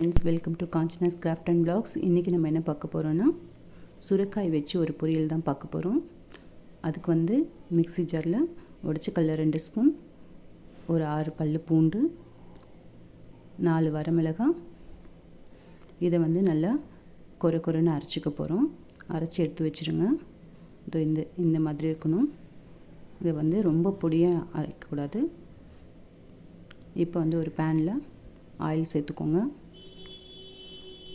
Friends welcome to Kanchana's craft and vlogs இன்றைக்கி நம்ம என்ன பார்க்க போகிறோன்னா சுரக்காய் வச்சு ஒரு பொரியல் தான் பார்க்க போகிறோம் அதுக்கு வந்து மிக்ஸி ஜாரில் உடச்சிக்கல்ல ரெண்டு ஸ்பூன் ஒரு ஆறு பல் பூண்டு நாலு வரமிளகாய். இதை வந்து நல்லா கொர கொரன்னு அரைச்சிக்க போகிறோம் அரைச்சி எடுத்து வச்சுருங்க. இது இந்த இந்த மாதிரி இருக்கணும். இதை வந்து ரொம்ப பொடியாக அரைக்கக்கூடாது இப்போ வந்து ஒரு பேனில் ஆயில் சேர்த்துக்கோங்க.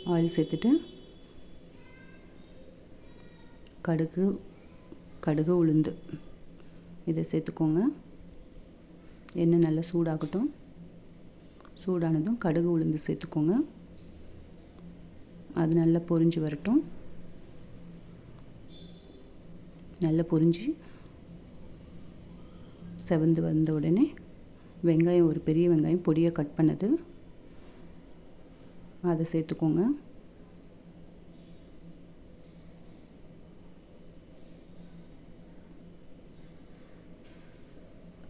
ஆயில் சேர்த்துட்டு கடுகு கடுகு உளுந்து. இதை சேர்த்துக்கோங்க. எண்ணெய் நல்லா சூடாகட்டும். சூடானதும் கடுகு உளுந்து சேர்த்துக்கோங்க. அது நல்லா பொரிஞ்சு வரட்டும். நல்லா பொரிஞ்சு செவந்து வந்த உடனே வெங்காயம் ஒரு பெரிய வெங்காயம் பொடியாக கட் பண்ணது. அதை சேர்த்துக்கோங்க.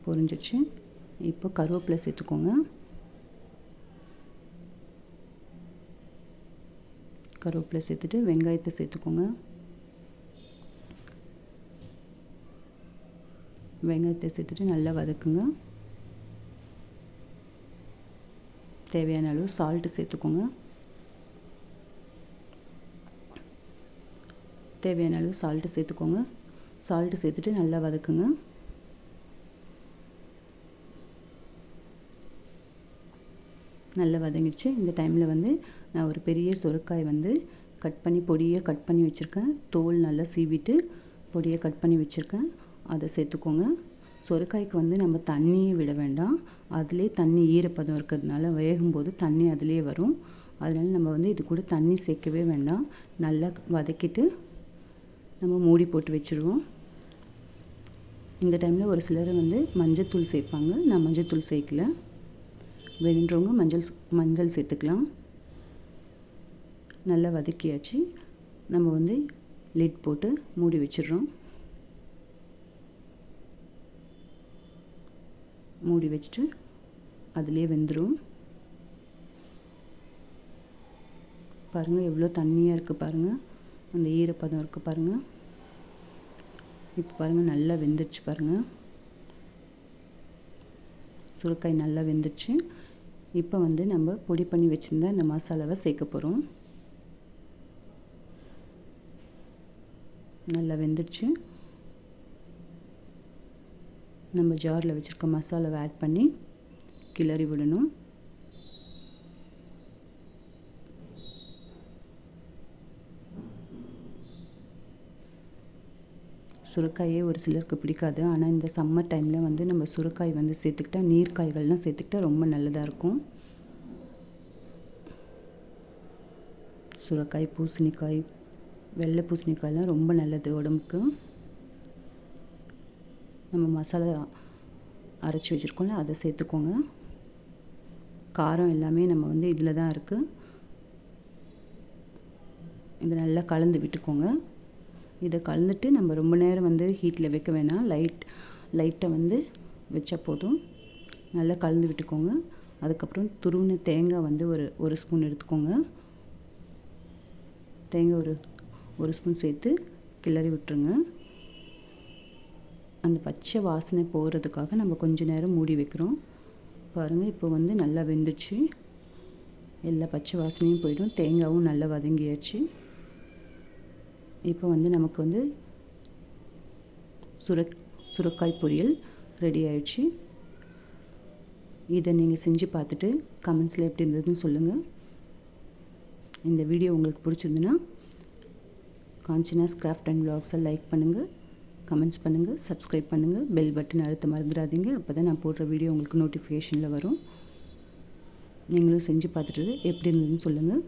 பொரிஞ்சிச்சு. இப்போ கருவேப்பிலை சேர்த்துக்கோங்க. கருவேப்பிலை சேர்த்துட்டு வெங்காயத்தை சேர்த்துக்கோங்க. வெங்காயத்தை சேர்த்துட்டு நல்லா வதக்குங்க. தேவையான அளவு சால்ட்டு சேர்த்துக்கோங்க. தேவையான அளவு சால்ட்டு சேர்த்துக்கோங்க. சால்ட்டு சேர்த்துட்டு நல்லா வதக்குங்க. நல்லா வதங்கிடுச்சு. இந்த டைமில் வந்து நான் ஒரு பெரிய சுரக்காய் வந்து கட் பண்ணி பொடியை கட் பண்ணி வச்சுருக்கேன். தோல் நல்லா சீவிட்டு பொடியை கட் பண்ணி வச்சுருக்கேன். அதை சேர்த்துக்கோங்க. சொரக்காய்க்கு வந்து நம்ம தண்ணியை விட வேண்டாம். அதிலே தண்ணி ஈரப்பதம் இருக்கிறதுனால வேகும்போது தண்ணி அதிலே வரும். அதனால் நம்ம வந்து இது கூட தண்ணி சேர்க்கவே வேண்டாம். நல்லா வதக்கிட்டு நம்ம மூடி போட்டு வச்சுருவோம். இந்த டைமில் ஒரு சிலர் வந்து மஞ்சத்தூள் சேர்ப்பாங்க. நான் மஞ்சத்தூள் சேர்க்கல. வேணுன்றவங்க மஞ்சள் மஞ்சள் சேர்த்துக்கலாம். நல்லா வதக்கியாச்சு. நம்ம வந்து லிட் போட்டு மூடி வச்சிடுறோம். மூடி வச்சுட்டு அதுலேயே வெந்துடும் பாருங்கள் எவ்வளோ தண்ணியாக இருக்குது பாருங்கள் அந்த ஈரப்பதம் இருக்குது பாருங்கள் இப்போ பாருங்கள் நல்லா வெந்துருச்சு பாருங்கள் சுரக்காய் நல்லா வெந்துருச்சு. இப்போ வந்து நம்ம பொடி பண்ணி வச்சுருந்த இந்த மசாலாவை சேர்க்க போகிறோம் நல்லா வெந்துருச்சு. நம்ம ஜாரில் வச்சுருக்க மசாலாவை ஆட் பண்ணி கிளறி விடணும். சுரக்காயே ஒரு சிலருக்கு பிடிக்காது. ஆனால் இந்த சம்மர் டைமில் வந்து நம்ம சுரக்காய் வந்து சேர்த்துக்கிட்டா நீர்க்காய்கள்லாம் சேர்த்துக்கிட்டா ரொம்ப நல்லதாக இருக்கும். சுரக்காய் பூசணிக்காய் வெள்ளை பூசணிக்காய்லாம் ரொம்ப நல்லது உடம்புக்கு. நம்ம மசாலா அரைச்சி வச்சுருக்கோம்ல அதை சேர்த்துக்கோங்க. காரம் எல்லாமே நம்ம வந்து இதில் தான் இருக்குது இதை நல்லா கலந்து விட்டுக்கோங்க. இதை கலந்துட்டு நம்ம ரொம்ப நேரம் வந்து ஹீட்டில் வைக்க வேணாம். லைட் லைட்டை வந்து வச்ச போதும். நல்லா கலந்து விட்டுக்கோங்க. அதுக்கப்புறம் துருவின தேங்காய் வந்து ஒரு ஒரு ஸ்பூன் எடுத்துக்கோங்க. தேங்காய் ஒரு ஒரு ஸ்பூன் சேர்த்து கிளறி விட்டுருங்க. அந்த பச்சை வாசனை போகிறதுக்காக நம்ம கொஞ்ச நேரம் மூடி வைக்கிறோம். பாருங்கள் இப்போ வந்து நல்லா வெந்துச்சு. எல்லா பச்சை வாசனையும் போயிடும். தேங்காயும் நல்லா வதங்கியாச்சு. இப்போ வந்து நமக்கு வந்து சுரக் சுரக்காய் பொரியல் ரெடி ஆயிடுச்சு. இதை நீங்கள் செஞ்சு பார்த்துட்டு கமெண்ட்ஸில் எப்படி இருந்ததுன்னு சொல்லுங்கள் இந்த வீடியோ உங்களுக்கு பிடிச்சிருந்துன்னா காஞ்சினாஸ் கிராஃப்ட் அண்ட் விளாக்ஸை லைக் பண்ணுங்கள் கமெண்ட்ஸ் பண்ணுங்கள் சப்ஸ்கிரைப் பண்ணுங்கள் பெல் பட்டன் அழுத்த மறந்துடாதீங்க. அப்போ தான் நான் போடுற வீடியோ உங்களுக்கு நோட்டிஃபிகேஷனில் வரும். நீங்களும் செஞ்சு பார்த்துட்டு எப்படி இருந்ததுன்னு சொல்லுங்கள்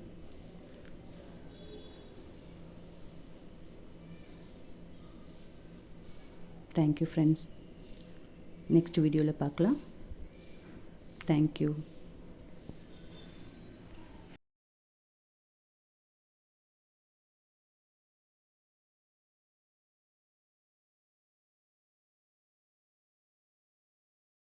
தேங்க்யூ ஃப்ரெண்ட்ஸ் நெக்ஸ்ட் வீடியோவில் பார்க்கலாம். தேங்க்யூ